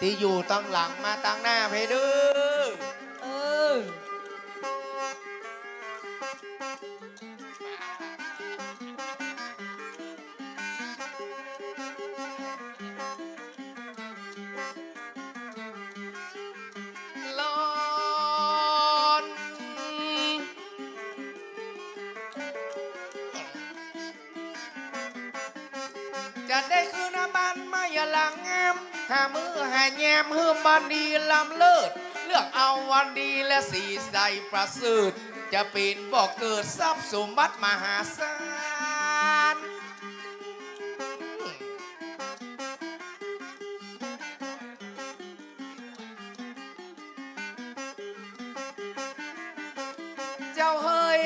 ที่อยู่ตั้งหลังมาตั้งหน้าเพดื้อเออลอนจะได้คืนบ้านไม่หลังแงม ถ้ามือหายแยมหืมบันดีลำเลิศ เลือกเอาวันดีและสีใสประเสริฐจะป็นบอกเกิดทรัพย์สมบัติมหาศาลเจ้าเฮ้ย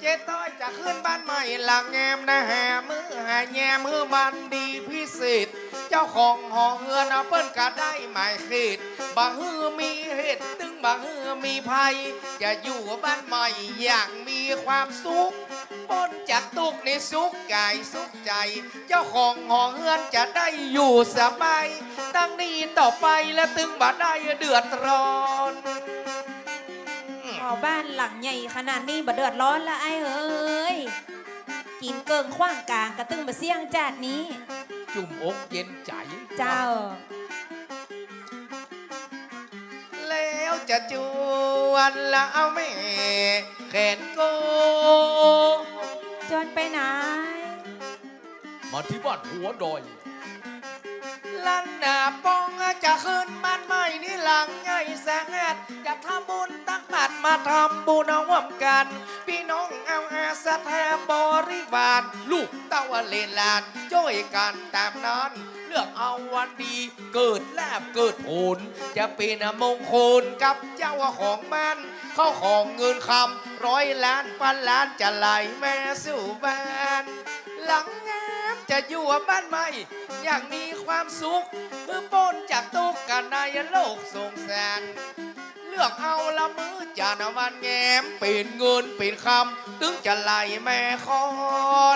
เจ๊ต้อยจะขึ้นบ้านใหม่หลังแงมนะแหมือหาแยมมือมันดีพิเศษ เจ้าของหอเฮือนเอาเปิ้นก็ได้หมายเขตบางฮือมีเหตุตึงบางฮือมีภัยจะอยู่บ้านใหม่อย่างมีความสุขพ้นจากทุกข์ในสุขกายสุขใจ เจ้าของหอเฮือนจะได้อยู่สบายตั้งนี้ต่อไปและตึงบ่ได้เดือดร้อนพอบ้านหลังใหญ่ขนาดนี้บ่เดือดร้อนละไอ้เอ้ยกินเกิงขว้างกลางกระตึงมาเสี่ยงจาดนี้ จุ่มอกเย็นใจ เจ้า แล้วจะจวนละเอาแม่แขนโกจนไปไหน มาที่บ้านหัวดอย ลันหนาปองจะขึ้นบ้านใหม่นี่หลังใหญ่แสงแอดจะทำบุญตักบาตรมาทำบุญเอาร่วมกัน พี่น้องเอาอาสแทบบริวารลูกเต้าเลนลานช่วยกันตามนั้น เลือกเอาวันดีเกิดลาบเกิดผลจะเป็นมงคลกับเจ้าของบ้านเข้าของเงินคำร้อยล้านพันล้านจะไหลแม่สู่บ้าน หลัง จะอยู่บ้านใหม่ อยางมีความสุขคือป้นจากตุกกันในโลกสงสารเลือกเอาละมือจานวันแงมเป็นเงินเป็นคำตึงจะไหลแม่คอ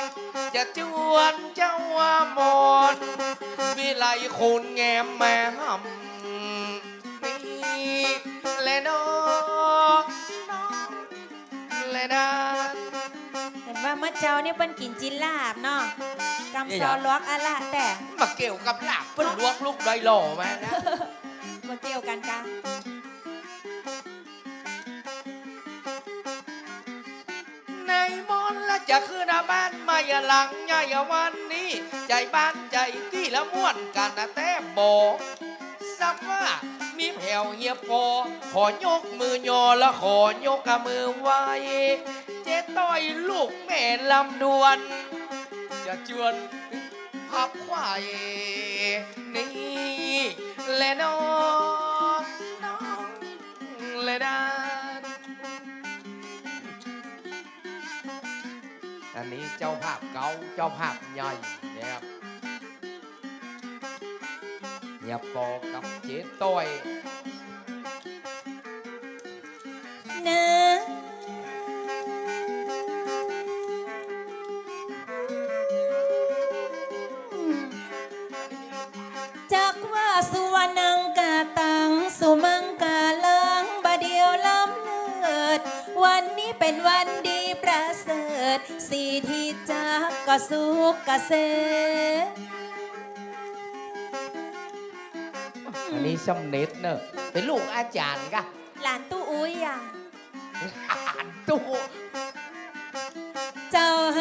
นจะจวนเจ้าว่ามอนวิไลคุณแง้มแม่หำนี่และน้องน้องและนา นเห็นว่าเมื่อเจ้าเนี่ยเปิ้นกินจินลาบเนาะกำซอลวกอะละแต่มาเกี่ยวกับหลับเปิ้นลวกลูกได้หล่อมานะมาเกี่ยวกันกันในมนต์และจะขึ้นบ้านมาอย่าหลังอย่าอย่าวันนี้ ใจบ้านใจกี่ละม่วนกันนะแต่บอกสักว่ามีแผ่วเฮียพอขอยกมือยอและขอยกกับมือไหว เจ๊ต้อยลูกแม่ลำดวน จะจวนพับควายนี่และน้องน้องและดานอันนี้เจ้าภาพเก่าเจ้าภาพใหญ่นะครับอย่าปอกับเจ๊ต้อยเนื้ วันดีประเสริฐสีที่จากก็สุขเกษมอันนี้สำเน็จเนอะเป็นลูกอาจารย์กะหลานตู้อุ้ยอะ อ่านตู้เจ้าเฮ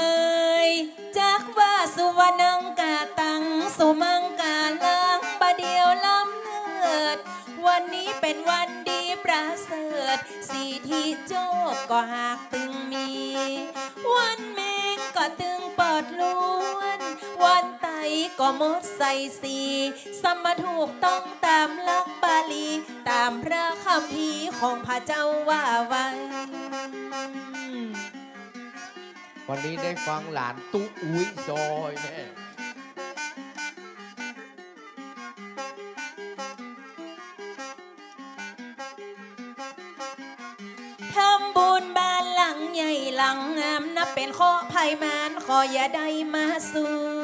ยจากว่าสุวรรณังกาตัง สุมังกาลังบาเดียวล้ำเลิศวันนี้เป็นวันดีประ เสริฐสีที่โจกก็หากตึงมี วันเมงก็ตึงปิดล้วน วันไตก็มดใส่สีสมมาถูกต้องตามหลักบาลี ตามพระคำพีของพระเจ้าว่าไว้วันนี้ได้ฟังหลานตู้อุ้ยซอยแม่ ใหญ่หลังงามนับเป็นข้อภัยมานขออย่าได้มาสู่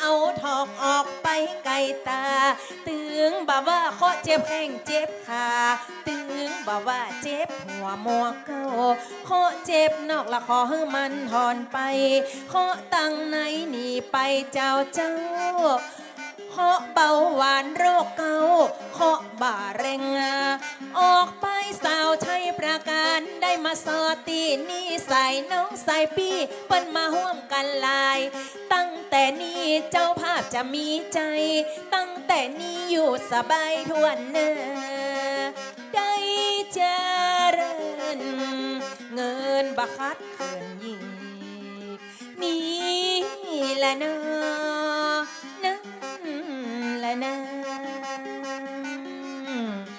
เอาทอกออกไปไกลตา ตึงบ่าว่าเคาะเจ็บแข้งเจ็บขาตึงบ่าว่าเจ็บหัวหมวกเก้าเคาะเจ็บนอกละขอให้มันถอนไปเคาะตั้งไหนหนีไปเจ้าเจ้าเคาะเบาหวานโรคเกาเคาะบ่าเรงงา ออกไปสาวใช้ประการได้มาสอตีนี่ใส่น้องใส่ปี้เปิ้นมาห่วมกันลาย ตั้ง แต่นี้เจ้าภาพจะมีใจ ตั้งแต่นี้อยู่สบายทวนเนอได้เจริญเงินบัคัดเขินยิ่งนี่แหละเนาะนั่นแหละนะ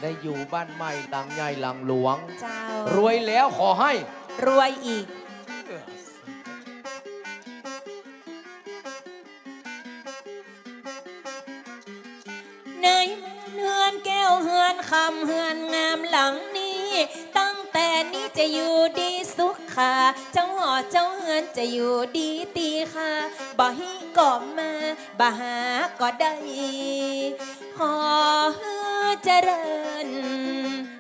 ได้อยู่บ้านใหม่หลังใหญ่หลังหลวง เจ้ารวยแล้วขอให้ รวยอีก ตั้งแต่นี้จะอยู่ดีสุขค่ะ เจ้าหอเจ้าเฮือนจะอยู่ดีตีค่ะบ่ให้ก่อมาบ่หาก็ได้ขอให้เจริญ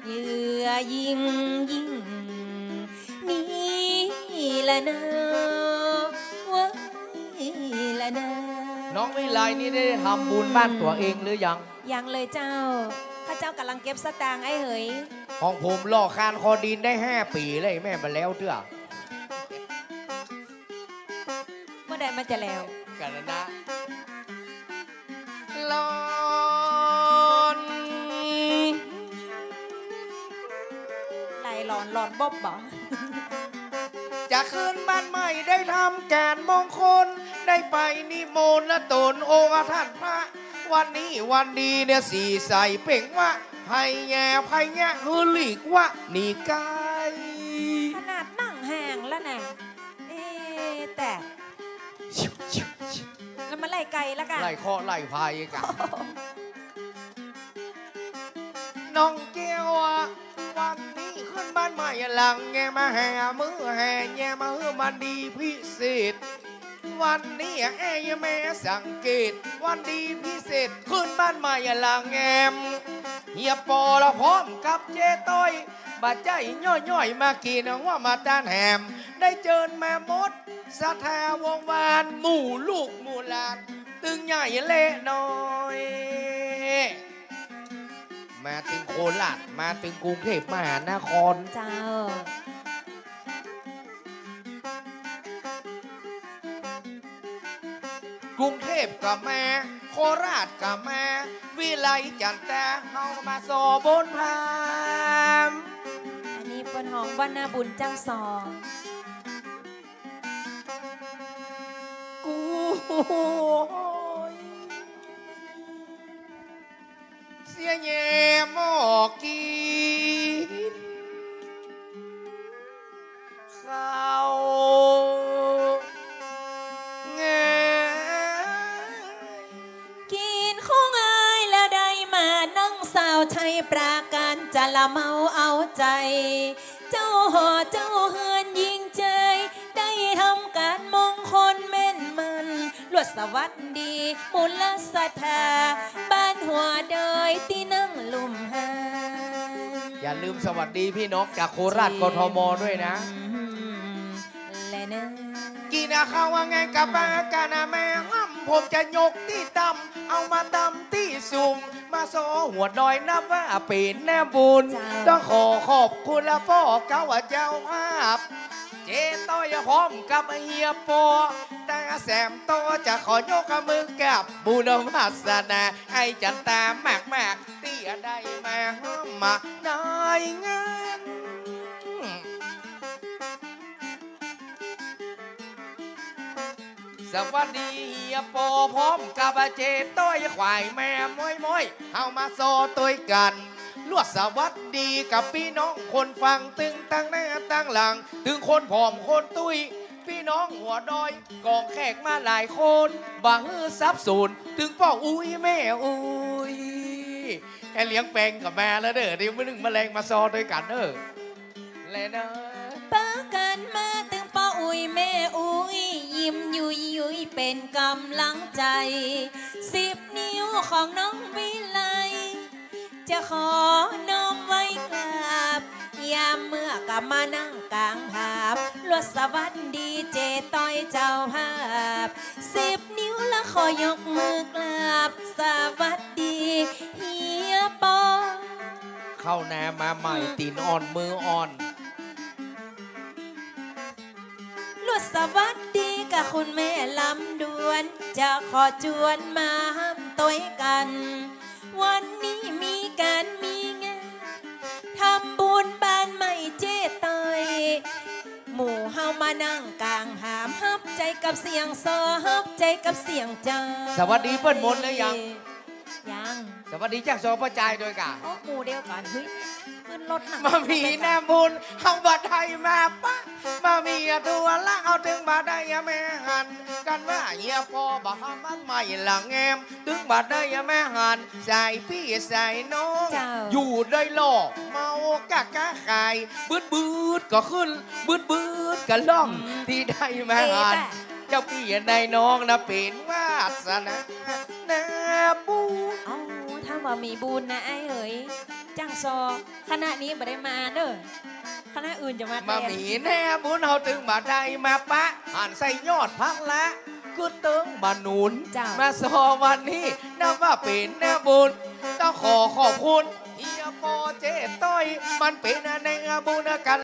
เยื่อยิ่งยิ่งนี่แหละนะเว้ยละนะน้องวิไลนี่ได้ทำบุญบ้านตัวเองหรือยัง ยังเลยเจ้าข้าเจ้ากำลังเก็บสตางค์ไอ้เหย ของผมล่อคานคอดินได้ 5 ปีเลยแม่มาแล้วเตื้อเมื่อใดมันจะแล้ว กันนะลอนไหลหลอนหลอนบ๊อบบ่จะขึ้นบ้านใหม่ได้ทำการมงคล ได้ไปนิมนต์และตนโอท่านพระ วันนี้วันดีเนี่ยสีใสเป่งว่า ไผ่แย่ไผ่แย่ฮือหลีกว่านี่ไกลขนาดนั่งห่างแล้วนะเอ๊ะแต่แล้วมันไล่ไกลแล้วกันไล่ข้อไล่พายกันน้องเกียวอะวันนี้ขึ้นบ้านใหม่หลังแงมาแห่มือแห่แง่มาเฮือมันดีพิเศษ วันนี้แอ้ยแม่สังเกต วันดีพิเศษ ขึ้นบ้านใหม่หลังแงม เฮียปอละพร้อมกับเจต้อยบาดใจย่อยๆ มากินว่ามาต้านแหม ได้เจิญแม่มดสะแทวงวาน หมู่ลูกหมู่หลาน ตึงใหญ่เละน้อย มาถึงโคราชมาถึงกรุงเทพมหานคร เจ้า กรุงเทพกับแม่โคราชกับแม่ วิไลจันทร์แต่เฮามาโซบนพาม อันนี้เป็นห้องวันนาบุญเจ้าสองกูเสียแย่หมอกกิ เมาเอาใจ เจ้าหอเจ้าเฮือนยิงใจได้ทำการมงคลแม่นมันลวดสวัสดีมูลสถาบ้านหัวเดยที่นั่งลุ่มหาอย่าลืมสวัสดีพี่น้องจากโคราชกทมด้วยนะอืมและนะกินข้าวว่าไงกับปากานะแม่ห้ำ ผมจะยกที่ตำเอามาตำที่สุ่มมาโซหัวดอยนับว่าเป็นแน่บุญ ต้องขอขอบคุณละพ่อเก้าว่าเจ้าภาพ เจต้อยพร้อมกับเฮียปอแต่แสมโตจะขอยกมือกับบุญวาสนาให้จันตามากมากๆเตี้ยได้มาห้อมมาได้งาน สวัสดีเฮียปพร้อมกับเจต้อยควายแม่ม้อยม้อยเอามาโซตัวกันลวดสวัสดีกับพี่น้องคนฟังตึงตั้งหน้าตั้งหลัง ถึงคนผอมคนตุ้ยพี่น้องหัวดอยกองแขกมาหลายคนบางฮือซับสูนถึงพ่ออุ้ยแม่อุ้ยแค่เลี้ยงแปลงกับแม่แล้วเด้อเดี๋ยวมือหนึ่งแมลงมาซอด้วยกันเด้อเลยนะปากันมาถึงป้า อุ้ยแม่อุ้ยยิ้มยุยยุยเป็นกำลังใจ สิบนิ้วของน้องวิไล จะขอนอมไว้กราบยามเมื่อกลับมานั่งกลางภาพรวดสวัสดีเจต้อยเจ้าภาพ สิบนิ้วและขอยกมือกราบ สวัสดีเฮียปอเข้าแนมาใหม่ตีนอ่อนมืออ่อน สวัสดีกับคุณแม่ลำดวน จะขอจวนมาห้ามต้วยกัน วันนี้มีการมีงานทำบุญบ้านใหม่เจ๊เตยหมู่เฮามานั่งกลางหามฮับใจกับเสียงซอฮับใจกับเสียงเจ้าสวัสดีเปิ้นมนต์เลยยัง ยังสวัสดีจากสปจายด้วยกะโอ้หมู่เดียวกันเฮ้ยขึ้นรถหนักมามีแนมบุญเอาบัดไทยมาปะมามี ตัวละเอาถึงบัดได้แม่หันกันว่าเฮียพอบามันไม่หลังแงม ถึงบัดได้แม่หันใส่พี่ใส่น้องเจ้าอยู่ได้หลอกเมากะกะไข่บืดบืดก็ขึ้นบืดบืดก็ล่องที่ได้แม่หันเอ๊ะเจ้าพี่ในน้องนะเป็นวาสนาแนบูเอ้าถ้าว่ามีบุญนะไอ้เอ๋ยจ้างซอคณะนี้ไม่ได้มาเด้อ คณะอื่นจะมามาแทนหมีแน่บุญเฮาตึงมาได้มาปะหันใส่ยอดพักละก็ตึงมาหนุนเจ้า มาสอวันนี้นับว่าเป็นแน่บุญ ต้องขอขอบคุณเฮียปอเจต้อย มันเป็นในบุญกัน